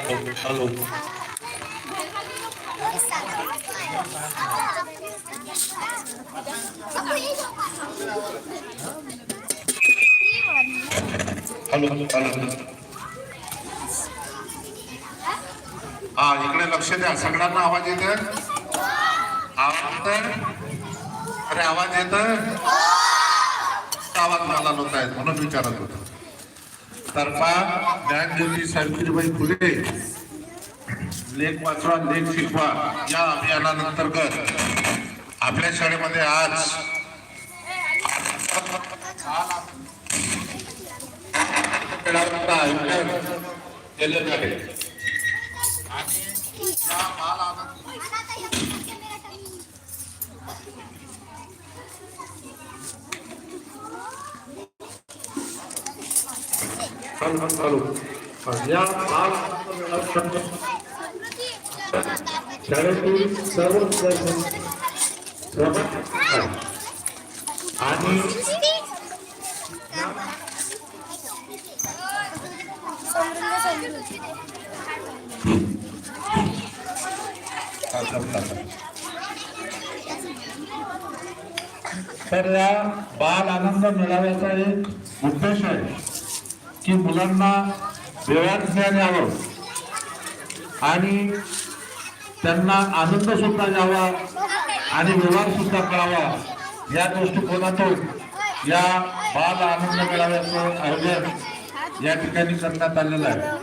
Hello hello hello. हा इकडे लक्ष द्या. सगळ्यांना आवाज येत आवाज येतोय? अरे आवाज येत आवाज मला लोक आहेत म्हणून विचारत होतो. तर्फा ज्ञानज्योती सावित्रीबाई फुले. लेख वाचवा लेख शिकवा. या अभियानांतर्गत आपल्या शाळेमध्ये आज आयोजन केलं जाते आणि या बाल आनंद चालू या पाच शाळेतील सर्व आणि तर या बाल आनंद मेळाव्याचा एक उद्देश आहे. की मुलांना वेळात ज्ञान यावं. आणि त्यांना आनंद सुद्धा यावा आणि व्यवहार सुद्धा कळावा या दृष्टिकोनातून या बाल आनंद मेळाव्याचं आयोजन या ठिकाणी करण्यात आलेलं आहे.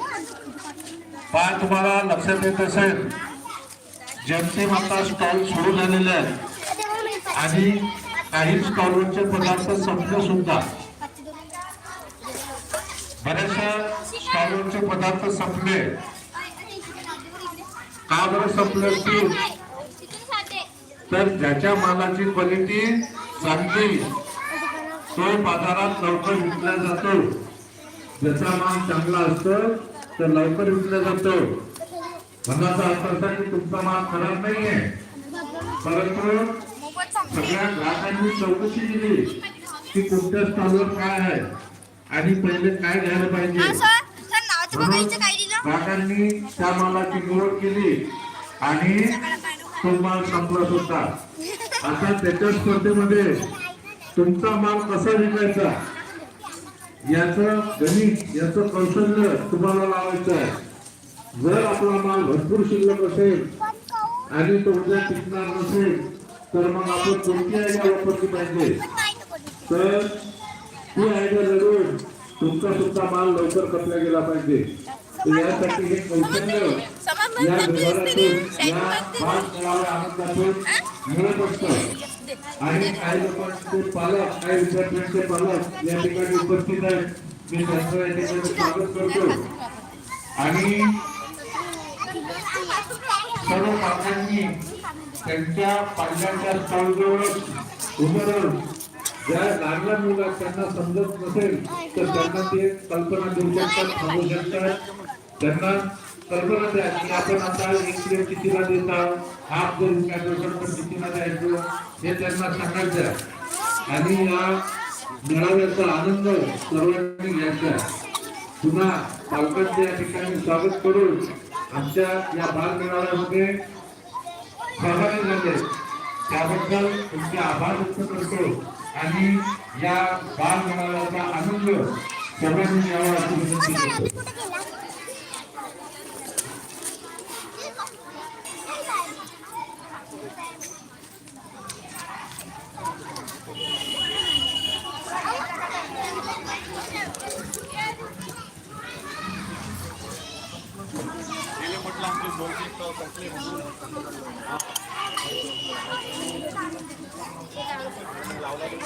पाय तुम्हाला लक्षात येत असेल जेमतेम आता स्टॉल सुरू झालेले आहेत आणि काही स्टॉलवरचे पदार्थ संपले सुद्धा. बरेचसे स्टॉलवरचे पदार्थ संपले. का बरं संपलं की तर ज्याच्या मालाची क्वालिटी चांगली तो बाजारात लवकर विकला जातो. ज्याचा माल चांगला असतो तर लवकर विकला जातो. मनाचा अर्थ असा की तुमचा माल खराब नाहीये. परंतु सगळ्या ग्राहकांनी चौकशी केली की कोणत्या स्टॉलवर काय आहे. आणि पहिले काय घ्यायला पाहिजे? ग्राहकांनी त्या मालाची निवड केली आणि तो माल संपला सुद्धा. आता त्याच्या स्पर्धेमध्ये तुमचा माल कसा विकायचा? याचं गणित याचं कौशल्य तुम्हाला लावायचं आहे. जर आपला माल भरपूर शिल्लक असेल आणि तो उद्या टिकणार नसेल तर मग आपण कोणती आयडिया वापरली पाहिजे? तर ती आयडिया लढून तुमचा सुद्धा माल लवकर कपला गेला पाहिजे. यासाठी हे कौशल्य या व्यवहारातून या माल मेळाव्या आनंदातून मिळत असतं आणि काही लोकांचे पालक काही विद्यार्थ्यांचे पालक या ठिकाणी उपस्थित आहेत. मी त्यांचं या ठिकाणी स्वागत करतो. आणि सर्व पालकांनी त्यांच्या पालकांच्या स्टॉलजवळ उभं राहून ज्या लहान लहान मुलं त्यांना समजत नसेल तर त्यांना ते कल्पना देऊ शकतात सांगू शकतात. त्यांना कल्पना द्या. की आपण आता एक प्लेट कितीला देत? आहोत हाफ जर विकायचं कितीला द्यायचो? हे त्यांना सांगायचं आणि या मेळाव्याचा आनंद सर्वांनी घ्यायचा पुन्हा पालकांचे या ठिकाणी स्वागत करून आमच्या या बाल मेळाव्यामध्ये सहभागी झाले. त्याबद्दल तुमचे आभार व्यक्त करतो. आणि या बाल मेळाव्याचा आनंद सर्वांनी घ्यावा अशी विनंती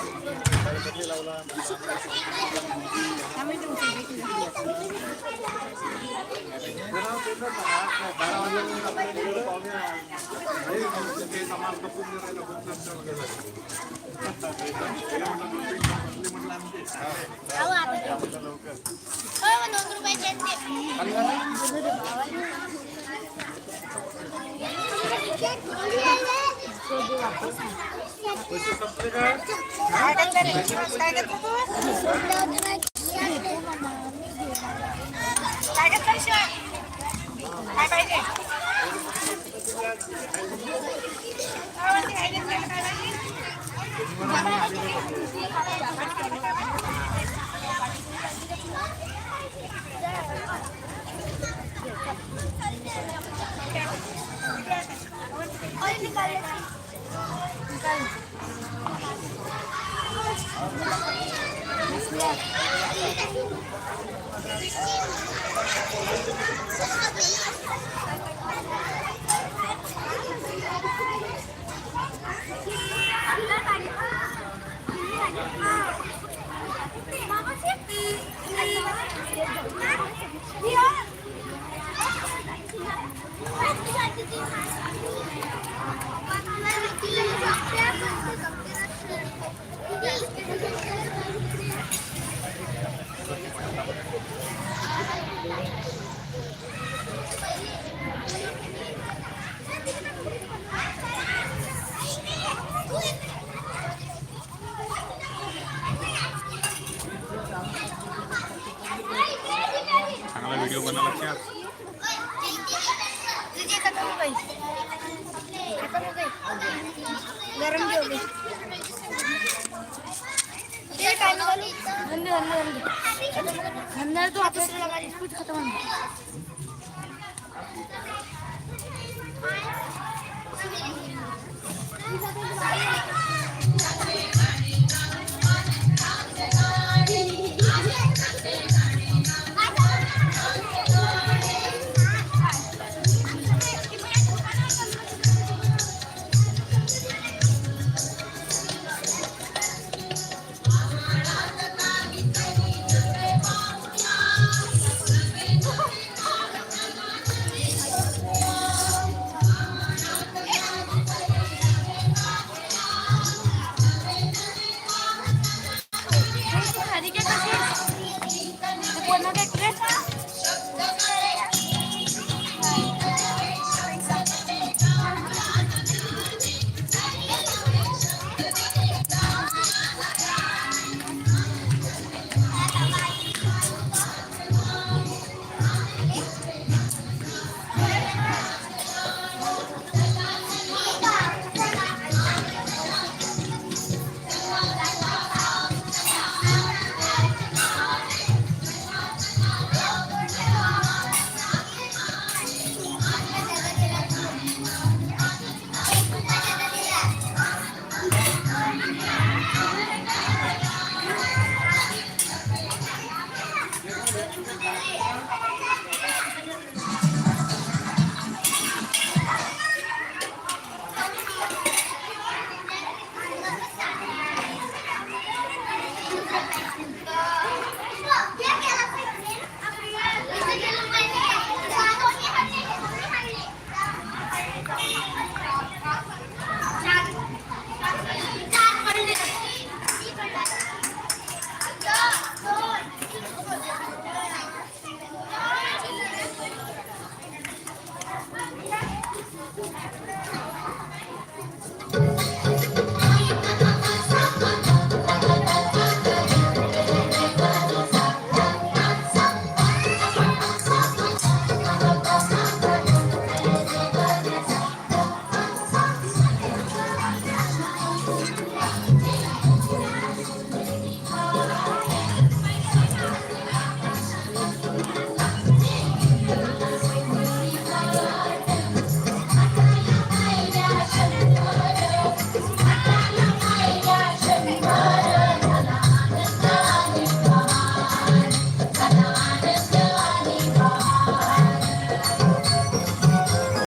करतो काय काय पाहिजे चांगला व्हिडिओ बनवा लक्षात गरम ठेवले धंदे धंदे धंदे धंदा तो आता स्पीड खतम